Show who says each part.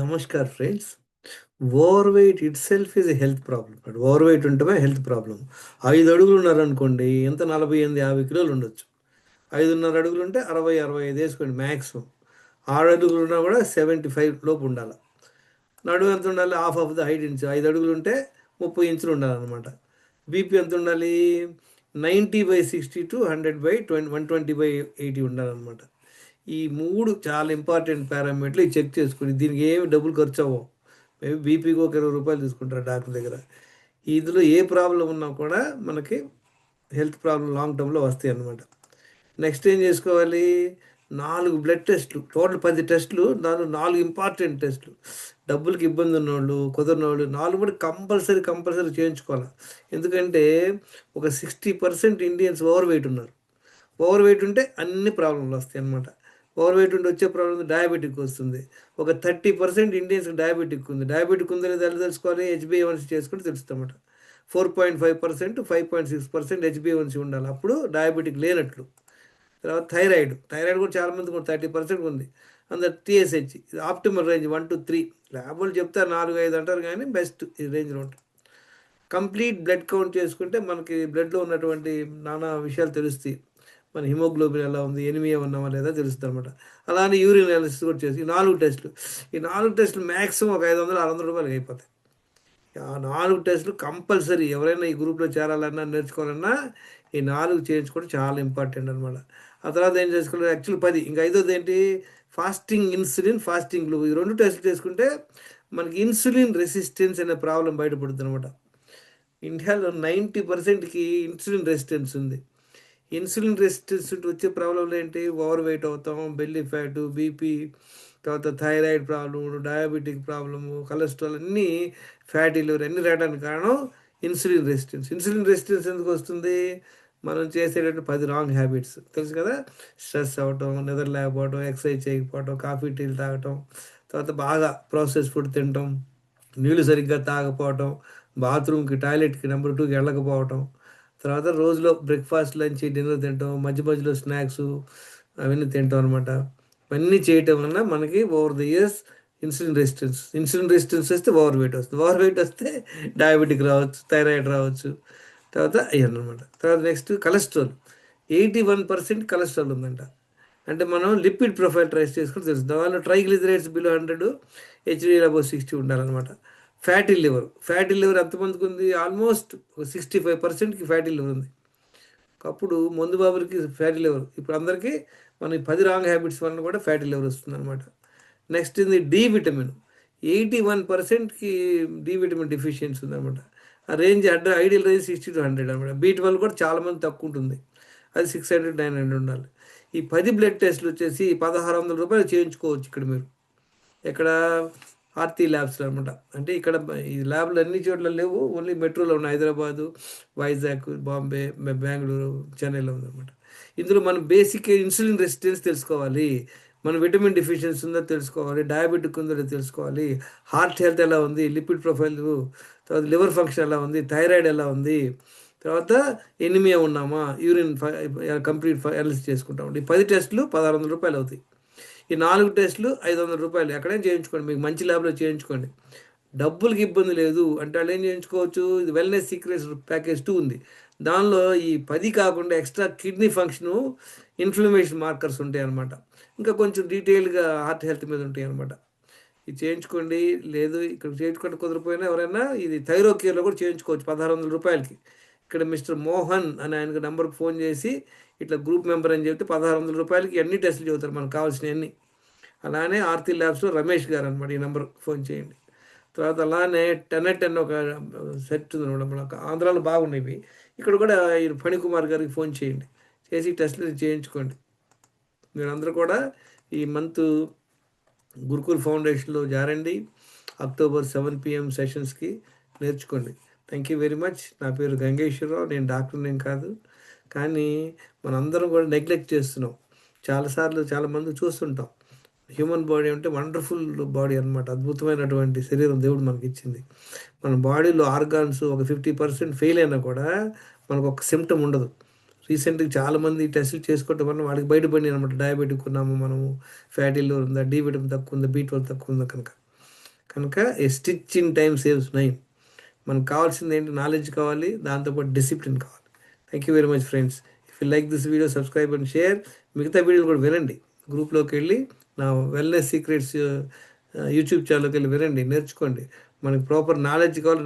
Speaker 1: Namaskar friends. Overweight itself is a health problem overweight ఉంటే health problem ఐదు అడుగులు ఉన్నారనుకోండి ఎంత? నలభై ఎనిమిది యాభై కిలోలు ఉండొచ్చు. ఐదున్నర అడుగులు ఉంటే అరవై అరవై ఐదు వేసుకోండి మ్యాక్సిమం ఆరు అడుగులు ఉన్నా కూడా సెవెంటీ ఫైవ్ లోపు ఉండాలి. నడుము ఎంత ఉండాలి? Half of the height inch ఐదు అడుగులు ఉంటే ముప్పై ఇంచులు ఉండాలన్నమాట. బీపీ ఎంత ఉండాలి? Ninety by sixty to hundred by twenty one twenty by eighty ఉండాలన్నమాట. ఈ మూడు చాలా ఇంపార్టెంట్ పారామీటర్లు చెక్ చేసుకుని దీనికి ఏమి డబ్బులు ఖర్చు అవ్వవు మేబీ బీపీకి ఒక ఇరవై రూపాయలు తీసుకుంటారు డాక్టర్ దగ్గర. ఇందులో ఏ ప్రాబ్లం ఉన్నా కూడా మనకి హెల్త్ ప్రాబ్లం లాంగ్ టర్మ్లో వస్తాయి అన్నమాట. నెక్స్ట్ ఏం చేసుకోవాలి? నాలుగు బ్లడ్ టెస్ట్లు టోటల్ పది టెస్ట్లు దానిలో నాలుగు ఇంపార్టెంట్ టెస్టులు డబ్బులకి ఇబ్బంది ఉన్నవాళ్ళు కుదరినోళ్ళు నాలుగు కూడా కంపల్సరీ కంపల్సరీ చేయించుకోవాలి? ఎందుకంటే ఒక sixty percent Indians overweight ఉన్నారు. ఓవర్ వెయిట్ ఉంటే అన్ని ప్రాబ్లంలు వస్తాయి అన్నమాట. ఓవర్ వెయిట్ ఉంటే వచ్చే ప్రాబ్లం డయాబెటిక్ వస్తుంది. ఒక థర్టీ పర్సెంట్ ఇండియన్స్కి డయాబెటిక్ ఉంది. డయాబెటిక్ ఉందని లేదో ఎలా తెలుసుకోవాలి? హెచ్బిఏవన్సీ చేసుకుంటే తెలుస్తామట. Four point five percent five point six percent హెచ్బిఏవన్సీ ఉండాలి. అప్పుడు డయాబెటిక్ లేనట్లు. తర్వాత థైరాయిడ్ థైరాయిడ్ కూడా చాలామంది కూడా థర్టీ పర్సెంట్ ఉంది. అందరు టీఎస్హెచ్ ఇది optimal range one two three ల్యాబులు చెప్తారు నాలుగు ఐదు అంటారు కానీ బెస్ట్ ఈ రేంజ్లో ఉంటుంది. కంప్లీట్ బ్లడ్ కౌంట్ చేసుకుంటే మనకి బ్లడ్లో ఉన్నటువంటి నానా విషయాలు తెలుస్తాయి. మన హిమోగ్లోబిన్ ఎలా ఉంది ఎనిమియా ఉన్నామా లేదా తెలుస్తుంది అనమాట అలానే యూరిన్ అనాలిసిస్ కూడా చేసి ఈ నాలుగు టెస్టులు. ఈ నాలుగు టెస్టులు మ్యాక్సిమం ఒక ఐదు వందలు ఆరు వందల రూపాయలు అయిపోతాయి. ఆ నాలుగు టెస్టులు కంపల్సరీ ఎవరైనా ఈ గ్రూప్లో చేరాలన్నా నేర్చుకోవాలన్నా ఈ నాలుగు చేయించుకోవడం చాలా ఇంపార్టెంట్ అనమాట ఆ తర్వాత ఏం చేసుకోవాలి యాక్చువల్ పది. ఇంకా ఐదోది ఏంటి? ఫాస్టింగ్ ఇన్సులిన్ ఫాస్టింగ్ గ్లూ. ఈ రెండు టెస్టులు చేసుకుంటే మనకి ఇన్సులిన్ రెసిస్టెన్స్ అనే ప్రాబ్లం బయటపడుతుంది అనమాట ఇండియాలో నైంటీ పర్సెంట్కి ఇన్సులిన్ రెసిస్టెన్స్ ఉంది. ఇన్సులిన్ రెసిస్టెన్స్ వచ్చే ప్రాబ్లంలు ఏంటి? ఓవర్ వెయిట్ అవుతాం బెల్లీ ఫ్యాట్ బీపీ తర్వాత thyroid problem diabetic problem cholesterol అన్నీ ఫ్యాటీ లివర్ అన్ని రావడానికి కారణం ఇన్సులిన్ రెసిస్టెన్స్. ఇన్సులిన్ రెసిస్టెన్స్ ఎందుకు వస్తుంది? మనం చేసేటట్టు పది రాంగ్ హ్యాబిట్స్. తెలుసు కదా? స్ట్రెస్ అవ్వటం నిద్ర లేకపోవటం ఎక్సర్సైజ్ చేయకపోవటం కాఫీ టీలు తాగటం తర్వాత బాగా ప్రాసెస్ ఫుడ్ తినటం నీళ్ళు సరిగ్గా తాగకపోవటం బాత్రూమ్కి టాయిలెట్కి నెంబర్ టూకి వెళ్ళకపోవటం తర్వాత రోజులో బ్రేక్ఫాస్ట్ లంచ్ డిన్నర్ తింటాం. మధ్య మధ్యలో స్నాక్స్ అవన్నీ తింటాం అనమాట ఇవన్నీ చేయటం వలన మనకి over the years insulin resistance insulin resistance వస్తే ఓవర్ వెయిట్ వస్తుంది. ఓవర్ వెయిట్ వస్తే డయాబెటిక్ రావచ్చు థైరాయిడ్ రావచ్చు. తర్వాత అయ్యాను అనమాట తర్వాత next cholesterol eighty one percent cholesterol ఉందంట. అంటే మనం లిపిడ్ ప్రొఫైల్ ట్రైస్ చేసుకుని తెలుసు దానిలో triglycerides below hundred HD above sixty ఉండాలన్నమాట. Fatty liver. ఫ్యాటీ లివర్ ఎంతమందికి ఉంది? ఆల్మోస్ట్ సిక్స్టీ ఫైవ్ పర్సెంట్కి ఫ్యాటీ లివర్ ఉంది. అప్పుడు మందు బాబులకి ఫ్యాటీ లివర్. ఇప్పుడు అందరికీ మన పది రాంగ్ హ్యాబిట్స్ వలన కూడా ఫ్యాటీ లివర్ వస్తుంది అనమాట నెక్స్ట్ ఇది డి విటమిన్. ఎయిటీ వన్ పర్సెంట్కి డి విటమిన్ డిఫిషియన్సీ ఉందన్నమాట. ఆ range hundred ideal range sixty to hundred అనమాట బీ ట్వెల్వ్ కూడా చాలామంది తక్కువ ఉంటుంది. అది సిక్స్ హండ్రెడ్ నైన్ హండ్రెడ్ ఉండాలి. ఈ పది బ్లడ్ టెస్ట్లు వచ్చేసి పదహారు వందల రూపాయలు చేయించుకోవచ్చు ఇక్కడ మీరు. ఇక్కడ ఆర్తి ల్యాబ్స్లో అనమాట అంటే ఇక్కడ ఈ ల్యాబ్లు అన్ని చోట్ల లేవు. ఓన్లీ మెట్రోలో ఉన్నాయి హైదరాబాదు వైజాగ్ బాంబే బెంగళూరు చెన్నైలో ఉందన్నమాట. ఇందులో మనం బేసిక్ ఇన్సులిన్ రెసిస్టెన్స్ తెలుసుకోవాలి. మన విటమిన్ డిఫిషియన్సీ ఉందో తెలుసుకోవాలి. డయాబెటిక్ ఉందో తెలుసుకోవాలి. హార్ట్ హెల్త్ ఎలా ఉంది? లిపిడ్ ప్రొఫైల్ తర్వాత లివర్ ఫంక్షన్ ఎలా ఉంది? థైరాయిడ్ ఎలా ఉంది? తర్వాత ఎనిమియా ఉన్నామా? యూరిన్ కంప్లీట్ అనాలిసిస్ చేసుకుంటాం ఈ పది టెస్టులు పదహారు వందల రూపాయలు అవుతాయి. ఈ నాలుగు టెస్టులు ఐదు వందల రూపాయలు. ఎక్కడైనా చేయించుకోండి. మీకు మంచి ల్యాబ్లో చేయించుకోండి. డబ్బులకి ఇబ్బంది లేదు. అంటే వాళ్ళు ఏం చేయించుకోవచ్చు? ఇది వెల్నెస్ సీక్రెట్స్ ప్యాకేజ్ టూ ఉంది. దానిలో ఈ పది కాకుండా extra kidney function inflammation markers ఉంటాయి అనమాట ఇంకా కొంచెం డీటెయిల్గా హార్ట్ హెల్త్ మీద ఉంటాయి అనమాట ఇది చేయించుకోండి. లేదు ఇక్కడ చేయించుకోండి కుదరపోయినా ఎవరైనా ఇది థైరో కేర్లో కూడా చేయించుకోవచ్చు. పదహారు వందల రూపాయలకి. ఇక్కడ మిస్టర్ మోహన్ అని ఆయనకు నెంబర్కి ఫోన్ చేసి ఇట్లా గ్రూప్ మెంబర్ అని చెప్తే పదహారు వందల రూపాయలకి అన్ని టెస్టులు చెబుతారు మనకు కావాల్సినవన్నీ అలానే ఆర్తి ల్యాబ్స్లో రమేష్ గారు అనమాట ఈ నెంబర్ ఫోన్ చేయండి. తర్వాత అలానే టెనెట్ అని ఒక సెట్ ఉంది అనమాట మనకు. ఆంధ్రాలో బాగున్నాయి ఇక్కడ కూడా ఈ ఫణికుమార్ గారికి ఫోన్ చేయండి. చేసి టెస్ట్లు చేయించుకోండి. మీరందరూ కూడా ఈ మంత్ గురుకుల్ ఫౌండేషన్లో జారండి. అక్టోబర్ సెవెన్ పిఎం సెషన్స్కి నేర్చుకోండి. థ్యాంక్ యూ వెరీ మచ్ నా పేరు గంగేశ్వరరావు. నేను డాక్టర్నేం కాదు. కానీ మనందరం కూడా నెగ్లెక్ట్ చేస్తున్నాం. చాలాసార్లు చాలామంది చూస్తుంటాం. హ్యూమన్ బాడీ అంటే వండర్ఫుల్ బాడీ అనమాట అద్భుతమైనటువంటి శరీరం దేవుడు మనకి ఇచ్చింది మన బాడీలో ఆర్గాన్స్ ఒక ఫిఫ్టీ పర్సెంట్ ఫెయిల్ అయినా కూడా మనకు ఒక సిమ్టమ్ ఉండదు. రీసెంట్గా చాలామంది టెస్టులు చేసుకోవటం వల్ల వాళ్ళకి బయటపడి అనమాట డయాబెటిక్ ఉన్నాము మనము. ఫ్యాటీ లివర్ ఉందా? డి విటమిన్ తక్కువ ఉందా? బీ ట్వెల్వ్ తక్కువ ఉందా? కనుక కనుక a stitch in time saves nine మనకు కావాల్సింది ఏంటి? నాలెడ్జ్ కావాలి దాంతోపాటు డిసిప్లిన్ కావాలి. Thank you very much friends if you like this video subscribe and share మిగతా వీడియోలు కూడా వినండి. గ్రూప్లోకి వెళ్ళి నా వెల్నెస్ సీక్రెట్స్ యూట్యూబ్ ఛానల్కి వెళ్ళి వినండి. నేర్చుకోండి. మనకి ప్రాపర్ నాలెడ్జ్ కావాలి